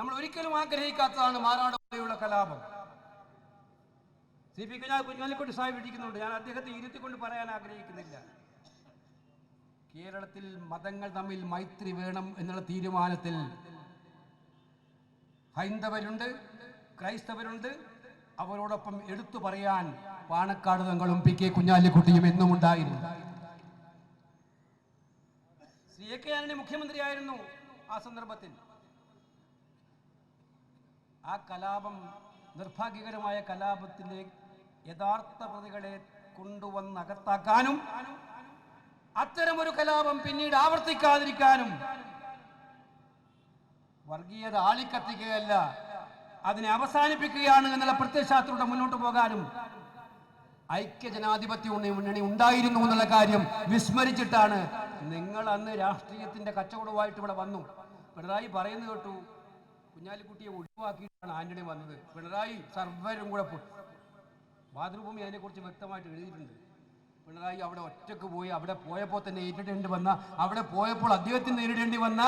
നമ്മൾ ഒരിക്കലും ആഗ്രഹിക്കാത്തതാണ് മാറാട് കലാപം. സി പി കുഞ്ഞാ കുഞ്ഞാലിക്കുട്ടി സാഹിബ് ഇരിക്കുന്നുണ്ട്. ഞാൻ അദ്ദേഹത്തെ ഇരുത്തിക്കൊണ്ട് പറയാൻ ആഗ്രഹിക്കുന്നില്ല. കേരളത്തിൽ മതങ്ങൾ തമ്മിൽ മൈത്രി വേണം എന്നുള്ള തീരുമാനത്തിൽ ഹൈന്ദവരുണ്ട് ക്രൈസ്തവരുണ്ട്. അവരോടൊപ്പം എടുത്തു പറയാൻ പാണക്കാട് തങ്ങളും പി കെ കുഞ്ഞാലിക്കുട്ടിയും എന്നും ഉണ്ടായിരുന്നു. ശ്രീ എ കെ ആന്റണി മുഖ്യമന്ത്രിയായിരുന്നു ആ സന്ദർഭത്തിൽ. ആ കലാപം നിർഭാഗ്യകരമായ കലാപത്തിലെ യഥാർത്ഥ പ്രതികളെ കൊണ്ടുവന്നകത്താക്കാനും അത്തരമൊരു കലാപം പിന്നീട് ആവർത്തിക്കാതിരിക്കാനും വർഗീയത ആളിക്കത്തിക്കുകയല്ല അതിനെ അവസാനിപ്പിക്കുകയാണ് എന്നുള്ള പ്രത്യയശാസ്ത്രയുടെ മുന്നോട്ട് പോകാനും ഐക്യ ജനാധിപത്യ മുന്നണി ഉണ്ടായിരുന്നു എന്നുള്ള കാര്യം വിസ്മരിച്ചിട്ടാണ് നിങ്ങൾ അന്ന് രാഷ്ട്രീയത്തിന്റെ കച്ചവടവുമായിട്ട് ഇവിടെ വന്നു. പിണറായി പറയുന്നത് കേട്ടു. കുഞ്ഞാലിക്കുട്ടിയെ ഒഴിവാക്കിയിട്ടാണ് ആന്റണി വന്നത് പിണറായി സർവരും കൂടെ മാതൃഭൂമി അതിനെക്കുറിച്ച് വ്യക്തമായിട്ട് എഴുതിയിട്ടുണ്ട്. പിണറായി അവിടെ ഒറ്റയ്ക്ക് പോയി അവിടെ പോയപ്പോൾ തന്നെ നേരിടേണ്ടി വന്ന അവിടെ പോയപ്പോൾ അദ്ദേഹത്തിന് നേരിടേണ്ടി വന്ന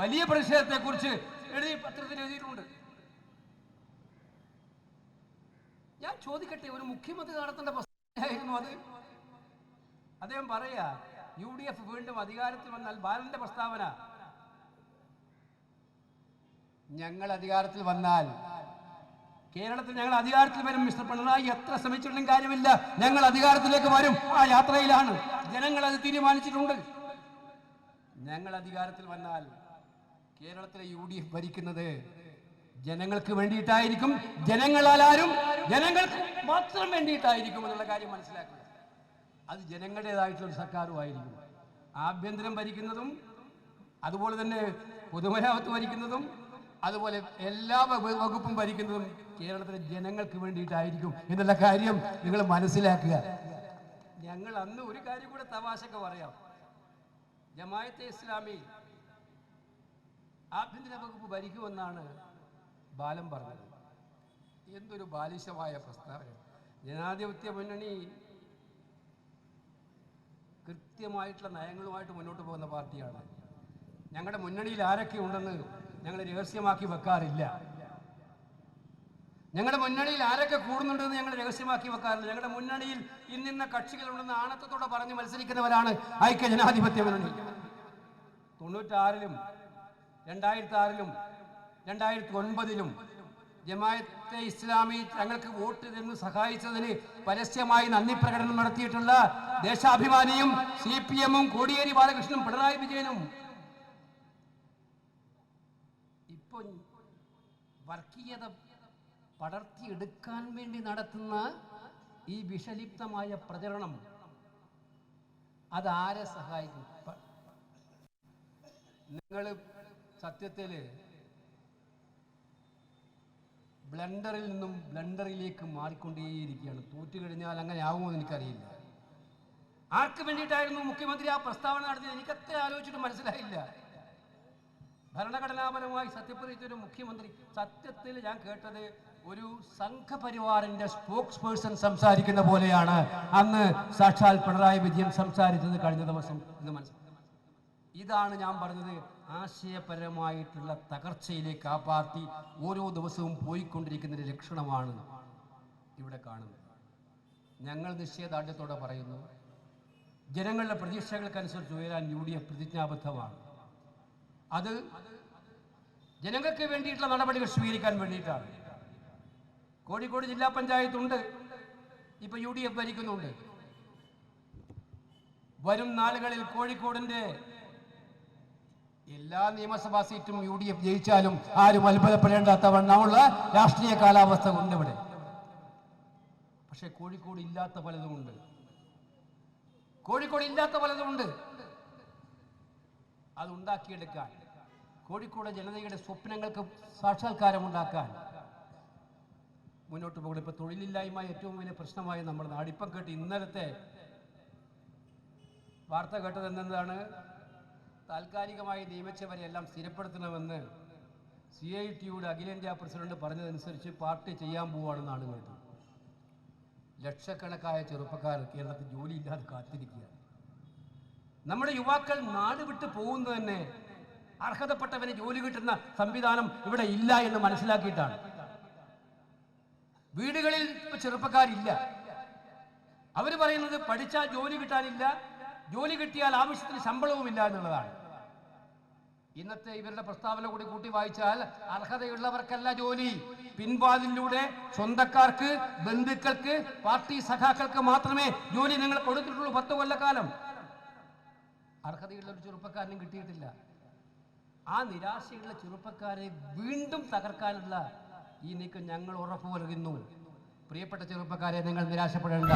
വലിയ പ്രതിഷേധത്തെക്കുറിച്ച് എഴുതി പത്രത്തിൽ എഴുതിയിട്ടുണ്ട്. ഞാൻ ചോദിക്കട്ടെ ഒരു മുഖ്യമന്ത്രി നടത്തേണ്ട പ്രസ്താവനയായിരുന്നു അത്? അദ്ദേഹം പറയാ യു ഡി എഫ് വീണ്ടും അധികാരത്തിൽ വന്നാൽ ബാലന്റെ പ്രസ്താവന ഞങ്ങൾ അധികാരത്തിൽ വന്നാൽ കേരളത്തിൽ ഞങ്ങൾ അധികാരത്തിൽ വരും മിസ്റ്റർ പിണറായി എത്ര ശ്രമിച്ചിട്ടും കാര്യമില്ല. ഞങ്ങൾ അധികാരത്തിലേക്ക് വരും ആ യാത്രയിലാണ്. ജനങ്ങൾ അത് തീരുമാനിച്ചിട്ടുണ്ട്. ഞങ്ങൾ അധികാരത്തിൽ വന്നാൽ കേരളത്തിലെ യു ഡി എഫ് ഭരിക്കുന്നത് ജനങ്ങൾക്ക് വേണ്ടിയിട്ടായിരിക്കും. ജനങ്ങളാൽ ആരും ജനങ്ങൾക്ക് മാത്രം വേണ്ടിയിട്ടായിരിക്കും എന്നുള്ള കാര്യം മനസ്സിലാക്കുക. അത് ജനങ്ങളുടേതായിട്ടുള്ള ഒരു സർക്കാരുമായിരിക്കും. ആഭ്യന്തരം ഭരിക്കുന്നതും അതുപോലെ തന്നെ പൊതുമരാമത്ത് ഭരിക്കുന്നതും അതുപോലെ എല്ലാ വകുപ്പും ഭരിക്കുന്നതും കേരളത്തിലെ ജനങ്ങൾക്ക് വേണ്ടിയിട്ടായിരിക്കും എന്നുള്ള കാര്യം നിങ്ങൾ മനസ്സിലാക്കുക. ഞങ്ങൾ അന്ന് ഒരു കാര്യം കൂടെ തമാശക്ക് പറയാം. ജമായത്തെ ഇസ്ലാമി ആഭ്യന്തര വകുപ്പ് ഭരിക്കുമെന്നാണ് ബാലം പറഞ്ഞത്. എന്തൊരു ബാലിശമായ പ്രസ്താവന. ജനാധിപത്യ മുന്നണി കൃത്യമായിട്ടുള്ള നയങ്ങളുമായിട്ട് മുന്നോട്ട് പോകുന്ന പാർട്ടിയാണ്. ഞങ്ങളുടെ മുന്നണിയിൽ ആരൊക്കെ ഉണ്ടെന്ന് ഞങ്ങൾ രഹസ്യമാക്കി വെക്കാറില്ല. ഞങ്ങളുടെ മുന്നണിയിൽ ആരൊക്കെ കൂടുന്നുണ്ടെന്ന് ഞങ്ങൾ രഹസ്യമാക്കി വെക്കാറില്ല. ഞങ്ങളുടെ മുന്നണിയിൽ ഇന്നിന്ന കക്ഷികളുണ്ടെന്ന് ആണത്തത്തോടെ പറഞ്ഞ് മത്സരിക്കുന്നവരാണ് ഐക്യ ജനാധിപത്യ മുന്നണി. തൊണ്ണൂറ്റാറിലും രണ്ടായിരത്തി ആറിലും രണ്ടായിരത്തി ഒൻപതിലും ജമാഅത്തെ ഇസ്ലാമി തങ്ങൾക്ക് വോട്ട് തന്ന് സഹായിച്ചതിന് പരസ്യമായി നന്ദി പ്രകടനം നടത്തിയിട്ടുള്ള ദേശാഭിമാനിയും സി പി എമ്മും കോടിയേരി ബാലകൃഷ്ണനും പിണറായി വിജയനും ഇപ്പൊ വർഗീയത പടർത്തിയെടുക്കാൻ വേണ്ടി നടത്തുന്ന ഈ വിഷലിപ്തമായ പ്രചരണം അതാരെ സഹായിക്കും? നിങ്ങൾ സത്യത്തിൽ ബ്ലണ്ടറിൽ നിന്നും ബ്ലണ്ടറിലേക്ക് മാറിക്കൊണ്ടേയിരിക്കുകയാണ്. തോറ്റു കഴിഞ്ഞാൽ അങ്ങനെ ആവുമോ എന്ന് എനിക്കറിയില്ല. ആർക്ക് വേണ്ടിയിട്ടായിരുന്നു മുഖ്യമന്ത്രി ആ പ്രസ്താവന നടത്തിയത്? എനിക്കത്ര ആലോചിച്ചിട്ട് മനസ്സിലായില്ല. ഭരണഘടനാപരമായി സത്യപ്രതിജ്ഞ ഒരു മുഖ്യമന്ത്രി സത്യത്തിൽ ഞാൻ കേട്ടത് ഒരു സംഘപരിവാറിന്റെ സ്പോക്സ് പേഴ്സൺ സംസാരിക്കുന്ന പോലെയാണ്. അന്ന് സാക്ഷാൽ പിണറായി വിജയൻ സംസാരിച്ചത് കഴിഞ്ഞ ദിവസം എന്ന് മനസ്സിലാക്കി ഇതാണ് ഞാൻ പറഞ്ഞത്. ആശയപരമായിട്ടുള്ള തകർച്ചയിലേക്ക് ആ പാർട്ടി ഓരോ ദിവസവും പോയിക്കൊണ്ടിരിക്കുന്നതിന്റെ ലക്ഷണമാണ് ഇവിടെ കാണുന്നത്. ഞങ്ങൾ നിശ്ചയദാർഢ്യത്തോടെ പറയുന്നു. ജനങ്ങളുടെ പ്രതീക്ഷകൾക്കനുസരിച്ച് ഉയരാൻ യു ഡി എഫ് പ്രതിജ്ഞാബദ്ധമാണ്. അത് ജനങ്ങൾക്ക് വേണ്ടിയിട്ടുള്ള നടപടികൾ സ്വീകരിക്കാൻ വേണ്ടിയിട്ടാണ്. കോഴിക്കോട് ജില്ലാ പഞ്ചായത്തുണ്ട്. ഇപ്പൊ യു ഡി എഫ് ഭരിക്കുന്നുണ്ട്. വരും നാളുകളിൽ കോഴിക്കോടിന്റെ എല്ലാ നിയമസഭാ സീറ്റും യു ഡി എഫ് ജയിച്ചാലും ആരും അത്ഭുതപ്പെടേണ്ടാത്ത വണ്ണമുള്ള രാഷ്ട്രീയ കാലാവസ്ഥ ഉണ്ട് ഇവിടെ. പക്ഷെ കോഴിക്കോട് ഇല്ലാത്ത പലതുമുണ്ട്. കോഴിക്കോട് ഇല്ലാത്ത പലതുമുണ്ട്. അത് ഉണ്ടാക്കിയെടുക്കാൻ കോഴിക്കോട് ജനതയുടെ സ്വപ്നങ്ങൾക്ക് സാക്ഷാത്കാരം ഉണ്ടാക്കാൻ മുന്നോട്ട് പോകണം ഇപ്പൊ തൊഴിലില്ലായ്മ ഏറ്റവും വലിയ പ്രശ്നമായി നമ്മുടെ നാട് ഇപ്പം കേട്ട് ഇന്നലത്തെ വാർത്ത കേട്ടത് എന്താണ് താൽക്കാലികമായി നിയമിച്ചവരെല്ലാം സ്ഥിരപ്പെടുത്തണമെന്ന് സി ഐ ടിയുടെ അഖിലേന്ത്യാ പ്രസിഡന്റ് പറഞ്ഞതനുസരിച്ച് പാർട്ടി ചെയ്യാൻ പോവുകയാണെന്നാണ് കേട്ടത് ലക്ഷക്കണക്കായ ചെറുപ്പക്കാർ കേരളത്തിൽ ജോലിയില്ലാതെ കാത്തിരിക്കുകയാണ്. നമ്മുടെ യുവാക്കൾ നാട് വിട്ടു പോകുന്നത് തന്നെ അർഹതപ്പെട്ടവന് ജോലി കിട്ടുന്ന സംവിധാനം ഇവിടെ ഇല്ല എന്ന് മനസ്സിലാക്കിയിട്ടാണ്. വീടുകളിൽ ചെറുപ്പക്കാരില്ല. അവർ പറയുന്നത് പഠിച്ചാൽ ജോലി കിട്ടാനില്ല ജോലി കിട്ടിയാൽ ആവശ്യത്തിന് ശമ്പളവുമില്ല എന്നുള്ളതാണ്. ഇന്നത്തെ ഇവരുടെ പ്രസ്താവന കൂടി കൂട്ടി വായിച്ചാൽ അർഹതയുള്ളവർക്കല്ല ജോലി പിൻവാതിലൂടെ സ്വന്തക്കാർക്ക് ബന്ധുക്കൾക്ക് പാർട്ടി സഖാക്കൾക്ക് മാത്രമേ ജോലി നിങ്ങൾ കൊടുത്തിട്ടുള്ളൂ പത്ത് കൊല്ലക്കാലം. അർഹതയുള്ള ഒരു ചെറുപ്പക്കാരനും കിട്ടിയിട്ടില്ല. ആ നിരാശയുള്ള ചെറുപ്പക്കാരെ വീണ്ടും തകർക്കാനുള്ള ഈ നീക്കം ഞങ്ങൾ ഉറപ്പു നൽകുന്നു പ്രിയപ്പെട്ട ചെറുപ്പക്കാരെ നിങ്ങൾ നിരാശപ്പെടേണ്ട.